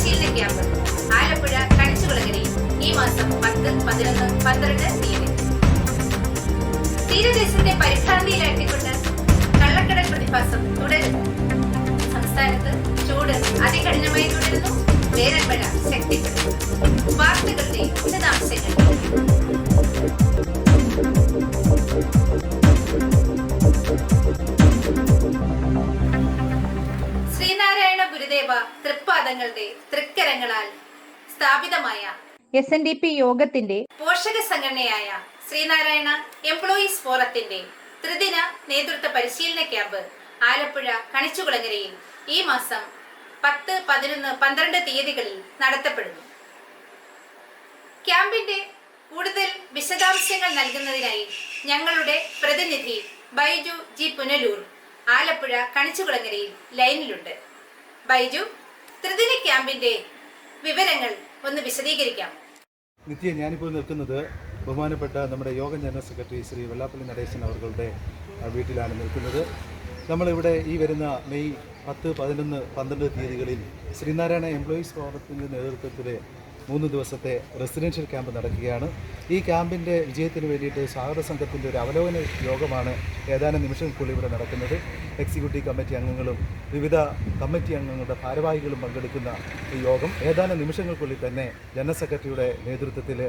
പരിശീലന ക്യാമ്പ് ആലപ്പുഴ കണിച്ചുകുളങ്ങരയിൽ ഈ മാസം പത്ത് പതിനൊന്ന് പന്ത്രണ്ട് തീയതി. തീരദേശത്തെ പരിഭ്രാന്തിയിലാക്കിക്കൊണ്ട് കള്ളക്കടൽ പ്രതിഭാസം തുടരുന്നു. സംസ്ഥാനത്ത് ചൂട് അതികഠിനമായി തുടരുന്നു. വേനൽമഴ ശക്തിപ്പെടുന്നു. വാർത്തകളുടെ സ്ഥാപിതമായ എസ് എൻ ഡി പി യോഗത്തിന്റെ പോഷക സംഘടനയായ ശ്രീനാരായണ എംപ്ലോയീസ് ഫോറത്തിന്റെ ത്രിദിന നേതൃത്വ പരിശീലന ക്യാമ്പ് ആലപ്പുഴ കണിച്ചുകുളങ്ങരയിൽ ഈ മാസം പത്ത് പതിനൊന്ന് പന്ത്രണ്ട് തീയതികളിൽ നടത്തപ്പെടുന്നു. ക്യാമ്പിന്റെ കൂടുതൽ വിശദാംശങ്ങൾ നൽകുന്നതിനായി ഞങ്ങളുടെ പ്രതിനിധി ബൈജു ജി പുനലൂർ ആലപ്പുഴ കണിച്ചുകുളങ്ങരയിൽ ലൈനിലുണ്ട്. ബൈജു ത്രിദിന ക്യാമ്പിന്റെ വിവരങ്ങൾ ഒന്ന് വിശദീകരിക്കാം. നിത്യ ഞാനിപ്പോൾ നിൽക്കുന്നത് ബഹുമാനപ്പെട്ട നമ്മുടെ യോഗ ജനറൽ സെക്രട്ടറി ശ്രീ വെള്ളാപ്പള്ളി നടേശൻ അവരുടെ വീട്ടിലാണ് നിൽക്കുന്നത്. നമ്മളിവിടെ ഈ വരുന്ന മെയ് പത്ത് പതിനൊന്ന് പന്ത്രണ്ട് തീയതികളിൽ ശ്രീനാരായണ എംപ്ലോയീസ് ഫോറത്തിന്റെ നേതൃത്വത്തിൽ മൂന്ന് ദിവസത്തെ റെസിഡൻഷ്യൽ ക്യാമ്പ് നടക്കുകയാണ്. ഈ ക്യാമ്പിന്റെ വിജയത്തിന് വേണ്ടിയിട്ട് സ്വാഗത സംഘത്തിന്റെ ഒരു അവലോകന യോഗമാണ് ഏതാനും നിമിഷങ്ങൾക്കുള്ളിൽ ഇവിടെ നടക്കുന്നത്. എക്സിക്യൂട്ടീവ് കമ്മിറ്റി അംഗങ്ങളും വിവിധ കമ്മിറ്റി അംഗങ്ങളുടെ ഭാരവാഹികളും പങ്കെടുക്കുന്ന ഈ യോഗം ഏതാനും നിമിഷങ്ങൾക്കുള്ളിൽ തന്നെ ജനറൽ സെക്രട്ടറിയുടെ നേതൃത്വത്തിൽ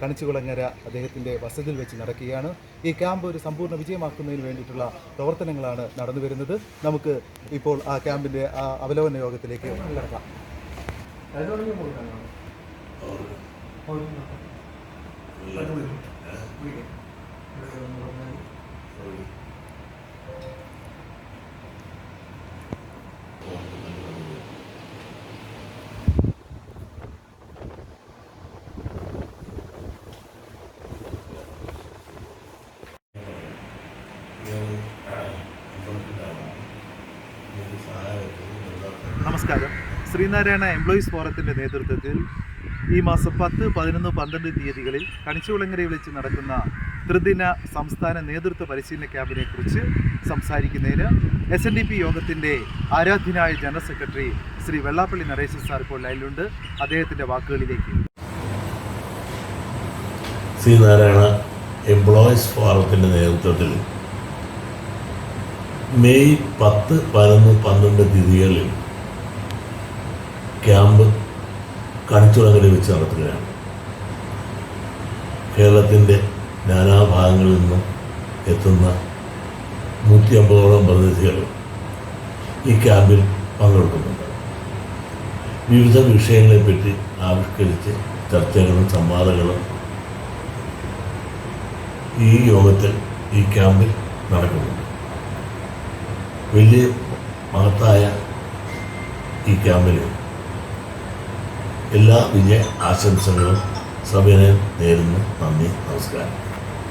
കണിച്ചുകുളങ്ങര അദ്ദേഹത്തിന്റെ വസതിയിൽ വെച്ച് നടക്കുകയാണ്. ഈ ക്യാമ്പ് ഒരു സമ്പൂർണ വിജയമാക്കുന്നതിന് വേണ്ടിയിട്ടുള്ള പ്രവർത്തനങ്ങളാണ് നടന്നു വരുന്നത്. നമുക്ക് ഇപ്പോൾ ആ ക്യാമ്പിന്റെ ആ അവലോകന യോഗത്തിലേക്ക് കിടക്കാം. നമസ്കാരം. ശ്രീനാരായണ എംപ്ലോയീസ് ഫോറത്തിന്റെ നേതൃത്വത്തിൽ ഈ മാസം പത്ത് പതിനൊന്ന് പന്ത്രണ്ട് തീയതികളിൽ കണിച്ചുകുളങ്ങരയിൽ വെച്ച് നടക്കുന്ന ത്രിദിന സംസ്ഥാന നേതൃത്വ പരിശീലന ക്യാമ്പിനെ കുറിച്ച് സംസാരിക്കുന്നതിന് എസ് എൻ ഡി പി യോഗത്തിന്റെ ആരാധ്യനായ general secretary Shri Vellappally Naresan sir ഇപ്പോൾ ലൈനിലുണ്ട്. അദ്ദേഹത്തിന്റെ വാക്കുകളിലേക്ക്. ശ്രീ നാരായണ എംപ്ലോയീസ് ഫോറത്തിന്റെ നേതൃത്വത്തിൽ മെയ് പത്ത് പതിനൊന്ന് പന്ത്രണ്ട് തീയതികളിൽ ക്യാമ്പ് കണിച്ചുളങ്ങര വെച്ച് നടത്തുകയാണ്. കേരളത്തിന്റെ നാനാഭാഗങ്ങളിൽ നിന്നും എത്തുന്ന നൂറ്റി അമ്പതോളം പ്രതിനിധികൾ ഈ ക്യാമ്പിൽ പങ്കെടുക്കുന്നുണ്ട്. വിവിധ വിഷയങ്ങളെപ്പറ്റി ആവിഷ്കരിച്ച് ചർച്ചകളും സംവാദങ്ങളും ഈ യോഗത്തിൽ ഈ ക്യാമ്പിൽ നടക്കുന്നുണ്ട്. വലിയ മഹത്തായ ഈ ക്യാമ്പിന് എല്ലാ വിജയ ആശംസകളും സഭയെ നേരുന്നു. നന്ദി നമസ്കാരം.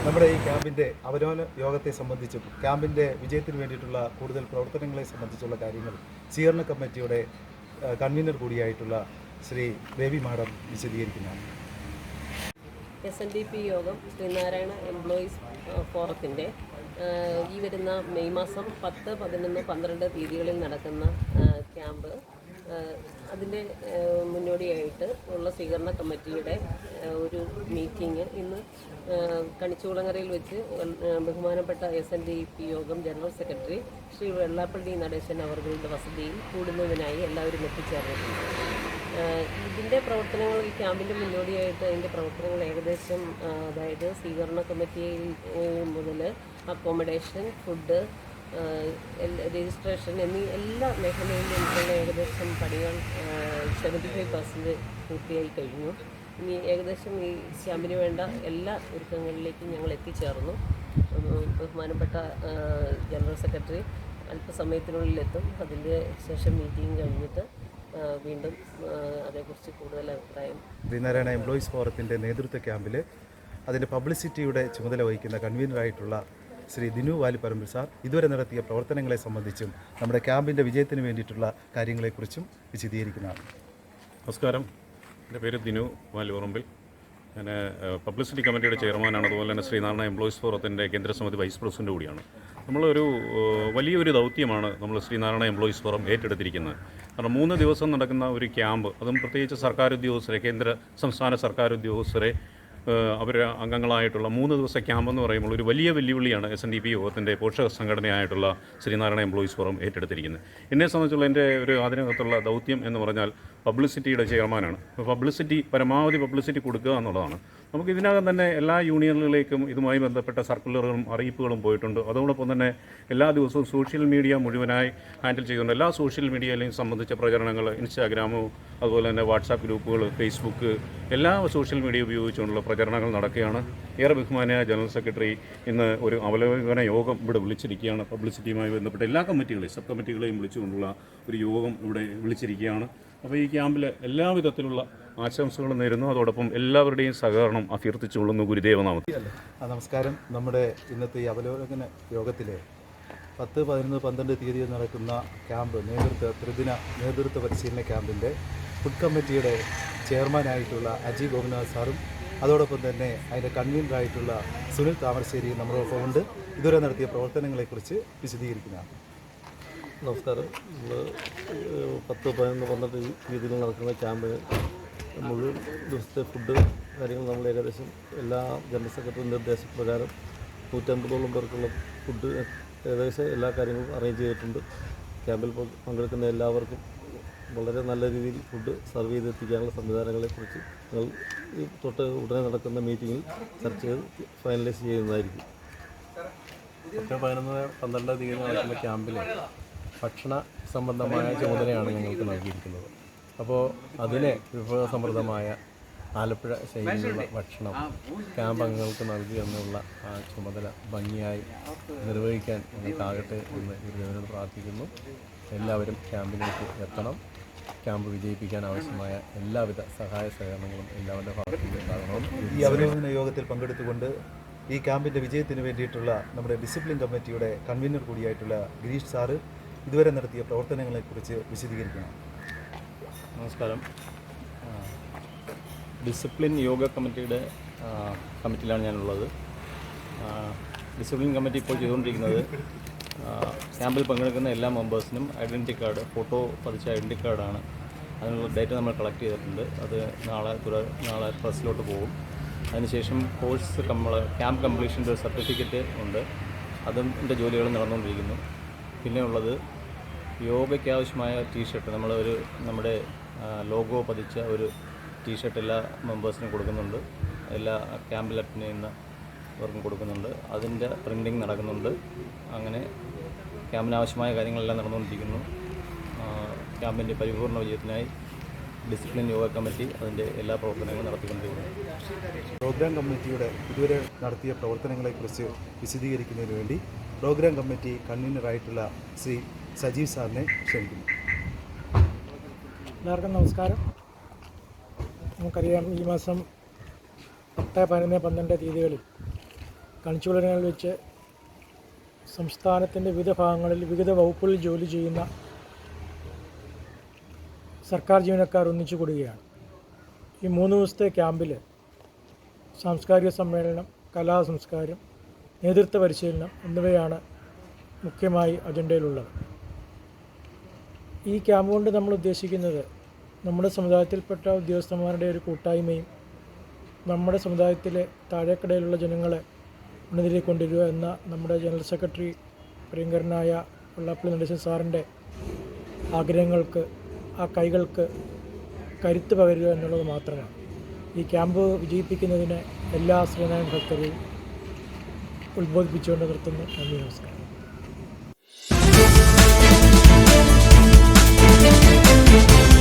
നമ്മുടെ ഈ ക്യാമ്പിന്റെ അവരോന യോഗത്തെ സംബന്ധിച്ചും ക്യാമ്പിന്റെ വിജയത്തിന് വേണ്ടിയിട്ടുള്ള കൂടുതൽ പ്രവർത്തനങ്ങളെ സംബന്ധിച്ചുള്ള കാര്യങ്ങൾ സ്വീകരണ കമ്മിറ്റിയുടെ കൺവീനർ കൂടിയായിട്ടുള്ള Shri Baby madam വിശദീകരിക്കുന്നതാണ് S N D P Yogam Sreenarayana employees ഫോറത്തിന്റെ ഈ വരുന്ന മെയ് മാസം പത്ത് പതിനൊന്ന് പന്ത്രണ്ട് തീയതികളിൽ നടക്കുന്ന ക്യാമ്പ് അതിന്റെ മുന്നോടിയായിട്ട് ഉള്ള സ്വീകരണ കമ്മിറ്റിയുടെ ഒരു മീറ്റിംഗ് ഇന്ന് കണിച്ചുകുളങ്ങരയിൽ വെച്ച് ബഹുമാനപ്പെട്ട എസ് എൻ ഡി പി യോഗം ജനറൽ സെക്രട്ടറി ശ്രീ വെള്ളാപ്പള്ളി നടേശൻ അവരുടെ വസതിയിൽ കൂടുന്നതിനായി എല്ലാവരും എത്തിച്ചേർന്നിട്ടുണ്ട്. ഇതിന്റെ പ്രവർത്തനങ്ങൾ ഈ ക്യാമ്പിന്റെ മുന്നോടിയായിട്ട് അതിന്റെ പ്രവർത്തനങ്ങൾ ഏകദേശം അതായത് സ്വീകരണ കമ്മിറ്റിയിൽ മുതൽ അക്കോമഡേഷൻ ഫുഡ് രജിസ്ട്രേഷൻ എന്നീ എല്ലാ മേഖലയിലും ഉള്ള ഏകദേശം പണികൾ സെവന്റി ഫൈവ് പെർസെന്റ് പൂർത്തിയായി കഴിഞ്ഞു. ഇനി ഏകദേശം ഈ ക്യാമ്പിന് വേണ്ട എല്ലാ ഒരുക്കങ്ങളിലേക്കും ഞങ്ങൾ എത്തിച്ചേർന്നു. ബഹുമാനപ്പെട്ട ജനറൽ സെക്രട്ടറി അല്പസമയത്തിനുള്ളിൽ എത്തും. അതിന്റെ ശേഷം മീറ്റിംഗ് കഴിഞ്ഞിട്ട് വീണ്ടും അതേക്കുറിച്ച് കൂടുതൽ അഭിപ്രായം. ശ്രീനാരായണ എംപ്ലോയീസ് ഫോറത്തിന്റെ നേതൃത്വ ക്യാമ്പിൽ അതിന്റെ പബ്ലിസിറ്റിയുടെ ചുമതല വഹിക്കുന്ന കൺവീനറായിട്ടുള്ള ശ്രീ ദിനു വാലിപ്പറമ്പിൽ സാർ ഇതുവരെ നടത്തിയ പ്രവർത്തനങ്ങളെ സംബന്ധിച്ചും നമ്മുടെ ക്യാമ്പിന്റെ വിജയത്തിന് വേണ്ടിയിട്ടുള്ള കാര്യങ്ങളെക്കുറിച്ചും വിശദീകരിക്കുന്നതാണ്. നമസ്കാരം. എന്റെ പേര് ദിനു വാലിപ്പറമ്പിൽ. ഞാൻ പബ്ലിസിറ്റി കമ്മിറ്റിയുടെ ചെയർമാനാണ് അതുപോലെ തന്നെ ശ്രീനാരായണ എംപ്ലോയീസ് ഫോറത്തിന്റെ കേന്ദ്ര സമിതി വൈസ് പ്രസിഡന്റ് കൂടിയാണ്. നമ്മളൊരു വലിയൊരു ദൗത്യമാണ് നമ്മൾ ശ്രീനാരായണ എംപ്ലോയീസ് ഫോറം ഏറ്റെടുത്തിരിക്കുന്നത്. കാരണം മൂന്ന് ദിവസം നടക്കുന്ന ഒരു ക്യാമ്പ് അതും പ്രത്യേകിച്ച് സർക്കാർ ഉദ്യോഗസ്ഥരെ കേന്ദ്ര സംസ്ഥാന സർക്കാർ ഉദ്യോഗസ്ഥരെ അവർ അംഗങ്ങളായിട്ടുള്ള മൂന്ന് ദിവസ ക്യാമ്പ് എന്ന് പറയുമ്പോൾ ഒരു വലിയ വെല്ലുവിളിയാണ് എസ് എൻ ഡി പി യോഗത്തിന്റെ പോഷക സംഘടനയായിട്ടുള്ള ശ്രീനാരായണ എംപ്ലോയീസ് ഫോറം ഏറ്റെടുത്തിരിക്കുന്നത്. എന്നെ സംബന്ധിച്ചുള്ള എന്റെ ഒരു അതിനകത്തുള്ള ദൗത്യം എന്ന് പറഞ്ഞാൽ പബ്ലിസിറ്റിയുടെ ചെയർമാനാണ്. പബ്ലിസിറ്റി പരമാവധി പബ്ലിസിറ്റി കൊടുക്കുക എന്നുള്ളതാണ്. നമുക്ക് ഇതിനകം തന്നെ എല്ലാ യൂണിയനുകളിലേക്കും ഇതുമായി ബന്ധപ്പെട്ട സർക്കുലറുകളും അറിയിപ്പുകളും പോയിട്ടുണ്ട്. അതോടൊപ്പം തന്നെ എല്ലാ ദിവസവും സോഷ്യൽ മീഡിയ മുഴുവനായി ഹാൻഡിൽ ചെയ്യുന്നുണ്ട്. എല്ലാ സോഷ്യൽ മീഡിയയിലെയും സംബന്ധിച്ച പ്രചരണങ്ങൾ ഇൻസ്റ്റാഗ്രാമോ അതുപോലെ തന്നെ വാട്സാപ്പ് ഗ്രൂപ്പുകൾ ഫേസ്ബുക്ക് എല്ലാ സോഷ്യൽ മീഡിയ ഉപയോഗിച്ചുകൊണ്ടുള്ള പ്രചരണങ്ങൾ നടക്കുകയാണ്. ഏറെ ബഹുമാനായ ജനറൽ സെക്രട്ടറി ഇന്ന് ഒരു അവലോകന യോഗം ഇവിടെ വിളിച്ചിരിക്കുകയാണ്. പബ്ലിസിറ്റിയുമായി ബന്ധപ്പെട്ട എല്ലാ കമ്മിറ്റികളെയും സബ് കമ്മിറ്റികളെയും വിളിച്ചുകൊണ്ടുള്ള ഒരു യോഗം ഇവിടെ വിളിച്ചിരിക്കുകയാണ്. അപ്പോൾ ഈ ക്യാമ്പിൽ എല്ലാവിധത്തിലുള്ള ആശംസകളും നേരുന്നു. അതോടൊപ്പം എല്ലാവരുടെയും സഹകരണം അഭ്യർത്ഥിച്ചുകൊള്ളുന്നു ഗുരുദേവനാമത്തിൽ. നമസ്കാരം. നമ്മുടെ ഇന്നത്തെ ഈ അവലോകന യോഗത്തിലെ പത്ത് പതിനൊന്ന് പന്ത്രണ്ട് തീയതിയിൽ നടക്കുന്ന ക്യാമ്പ് നേതൃത്വ ത്രിദിന നേതൃത്വ പരിശീലന ക്യാമ്പിന്റെ ഫുഡ് കമ്മിറ്റിയുടെ ചെയർമാനായിട്ടുള്ള അജി ഗോപിനാഥ് സാറും അതോടൊപ്പം തന്നെ അതിന്റെ കൺവീനറായിട്ടുള്ള സുനിൽ താമരശ്ശേരി നമ്മളോടൊപ്പം ഉണ്ട് ഇതുവരെ നടത്തിയ പ്രവർത്തനങ്ങളെക്കുറിച്ച് വിശദീകരിക്കുന്നതാണ്. നമസ്കാരം. നമ്മൾ പത്ത് പതിനൊന്ന് പന്ത്രണ്ട് രീതിയിൽ നടക്കുന്ന ക്യാമ്പിന് മുഴുവൻ ദിവസത്തെ ഫുഡ് കാര്യങ്ങൾ നമ്മൾ ഏകദേശം എല്ലാ ജനറൽ സെക്രട്ടറി നിർദ്ദേശപ്രകാരം നൂറ്റമ്പതോളം പേർക്കുള്ള ഫുഡ് ഏകദേശം എല്ലാ കാര്യങ്ങളും അറേഞ്ച് ചെയ്തിട്ടുണ്ട്. ക്യാമ്പിൽ പങ്ക് പങ്കെടുക്കുന്ന എല്ലാവർക്കും വളരെ നല്ല രീതിയിൽ ഫുഡ് സർവ് ചെയ്തെത്തിക്കാനുള്ള സംവിധാനങ്ങളെക്കുറിച്ച് ഞങ്ങൾ ഈ തൊട്ട് ഉടനെ നടക്കുന്ന മീറ്റിങ്ങിൽ ചർച്ച ചെയ്ത് ഫൈനലൈസ് ചെയ്യുന്നതായിരിക്കും. പത്ത് പതിനൊന്ന് പന്ത്രണ്ടാം തീയതി നടക്കുന്ന ക്യാമ്പിൽ ഭക്ഷണ സംബന്ധമായ ചുമതലയാണ് ഞങ്ങൾക്ക് നൽകിയിരിക്കുന്നത്. അപ്പോൾ അതിന് വിഭവസമൃദ്ധമായ ആലപ്പുഴ ശൈലിയിലുള്ള ഭക്ഷണം ക്യാമ്പ് അംഗങ്ങൾക്ക് നൽകി എന്നുള്ള ആ ചുമതല ഭംഗിയായി നിർവഹിക്കാൻ ഞങ്ങൾക്കാകട്ടെ എന്ന് ഗുരുദേവനോട് പ്രാർത്ഥിക്കുന്നു. എല്ലാവരും ക്യാമ്പിലേക്ക് എത്തണം. ക്യാമ്പ് വിജയിപ്പിക്കാൻ ആവശ്യമായ എല്ലാവിധ സഹായ സഹകരണങ്ങളും എല്ലാവരുടെ ഭാഗത്തു നിന്നുണ്ടാകണം ഈ അവലോകന യോഗത്തിൽ പങ്കെടുത്തുകൊണ്ട് ഈ ക്യാമ്പിന്റെ വിജയത്തിന് വേണ്ടിയിട്ടുള്ള നമ്മുടെ ഡിസിപ്ലിൻ കമ്മിറ്റിയുടെ കൺവീനർ കൂടിയായിട്ടുള്ള ഗിരീഷ് സാറ് ഇതുവരെ നടത്തിയ പ്രവർത്തനങ്ങളെക്കുറിച്ച് വിശദീകരിക്കണം. നമസ്കാരം. ഡിസിപ്ലിൻ യോഗ കമ്മിറ്റിയുടെ കമ്മിറ്റിയിലാണ് ഞാനുള്ളത്. ഡിസിപ്ലിൻ കമ്മിറ്റി ഇപ്പോൾ ചെയ്തുകൊണ്ടിരിക്കുന്നത് ക്യാമ്പിൽ പങ്കെടുക്കുന്ന എല്ലാ മെമ്പേഴ്സിനും ഐഡന്റി കാർഡ് ഫോട്ടോ പതിച്ച ഐഡന്റി കാർഡാണ്. അതിനുള്ള ഡേറ്റ നമ്മൾ കളക്ട് ചെയ്തിട്ടുണ്ട്. അത് നാളെ തുറ നാളെ പ്രസ്സിലോട്ട് പോകും. അതിനുശേഷം കോഴ്സ് നമ്മൾ ക്യാമ്പ് കംപ്ലീഷന്റെ ഒരു സർട്ടിഫിക്കറ്റ് ഉണ്ട്. അതും എന്റെ ജോലികൾ നടന്നുകൊണ്ടിരിക്കുന്നു. പിന്നെ ഉള്ളത് യോഗയ്ക്ക് ആവശ്യമായ ടീഷർട്ട് നമ്മൾ ഒരു നമ്മുടെ ലോഗോ പതിച്ച ഒരു ടീഷർട്ട് എല്ലാ മെമ്പേഴ്സിനും കൊടുക്കുന്നുണ്ട്. എല്ലാ ക്യാമ്പിൽ അറ്റൻഡ് ചെയ്യുന്നവർക്കും കൊടുക്കുന്നുണ്ട്. അതിന്റെ പ്രിന്റിങ് നടക്കുന്നുണ്ട്. അങ്ങനെ ക്യാമ്പിനാവശ്യമായ കാര്യങ്ങളെല്ലാം നടന്നുകൊണ്ടിരിക്കുന്നു. ക്യാമ്പിന്റെ പരിപൂർണ വിജയത്തിനായി ഡിസിപ്ലിൻ യോഗ കമ്മിറ്റി അതിന്റെ എല്ലാ പ്രവർത്തനങ്ങളും നടത്തിക്കൊണ്ടിരിക്കുന്നു. പ്രോഗ്രാം കമ്മിറ്റിയുടെ ഇതുവരെ നടത്തിയ പ്രവർത്തനങ്ങളെക്കുറിച്ച് വിശദീകരിക്കുന്നതിന് വേണ്ടി പ്രോഗ്രാം കമ്മിറ്റി കൺവീനറായിട്ടുള്ള ശ്രീ സജീവ് സാറിനെ ക്ഷണിക്കുന്നു. എല്ലാവർക്കും നമസ്കാരം. നമുക്കറിയാം ഈ മാസം പത്ത് പതിനൊന്ന് പന്ത്രണ്ട് തീയതികളിൽ കണിച്ചുകുളങ്ങളിൽ വെച്ച് സംസ്ഥാനത്തിന്റെ വിവിധ ഭാഗങ്ങളിൽ വിവിധ വകുപ്പുകളിൽ ജോലി ചെയ്യുന്ന സർക്കാർ ജീവനക്കാർ ഒന്നിച്ചു കൂടുകയാണ്. ഈ മൂന്ന് ദിവസത്തെ ക്യാമ്പിൽ സാംസ്കാരിക സമ്മേളനം കലാ സംസ്കാരം നേതൃത്വ പരിശീലനം എന്നിവയാണ് മുഖ്യമായി അജണ്ടയിലുള്ളത്. ഈ ക്യാമ്പ് കൊണ്ട് നമ്മൾ ഉദ്ദേശിക്കുന്നത് നമ്മുടെ സമുദായത്തിൽപ്പെട്ട ഉദ്യോഗസ്ഥന്മാരുടെ ഒരു കൂട്ടായ്മയും നമ്മുടെ സമുദായത്തിലെ താഴേക്കടയിലുള്ള ജനങ്ങളെ ഉന്നതിലേക്ക് കൊണ്ടുവരിക എന്ന നമ്മുടെ ജനറൽ സെക്രട്ടറി പ്രിയങ്കരനായ വെള്ളാപ്പള്ളി നടേശൻ സാറിന്റെ ആഗ്രഹങ്ങൾക്ക് ആ കൈകൾക്ക് കരുത്ത് പകരുക എന്നുള്ളത് മാത്രമാണ്. ഈ ക്യാമ്പ് വിജയിപ്പിക്കുന്നതിന് എല്ലാ ശ്രീനാരായണ ഭക്തരെയും ഉത്ബോധിപ്പിച്ചുകൊണ്ട് നിർത്തുന്നു. നന്ദി നമസ്കാരം. thank you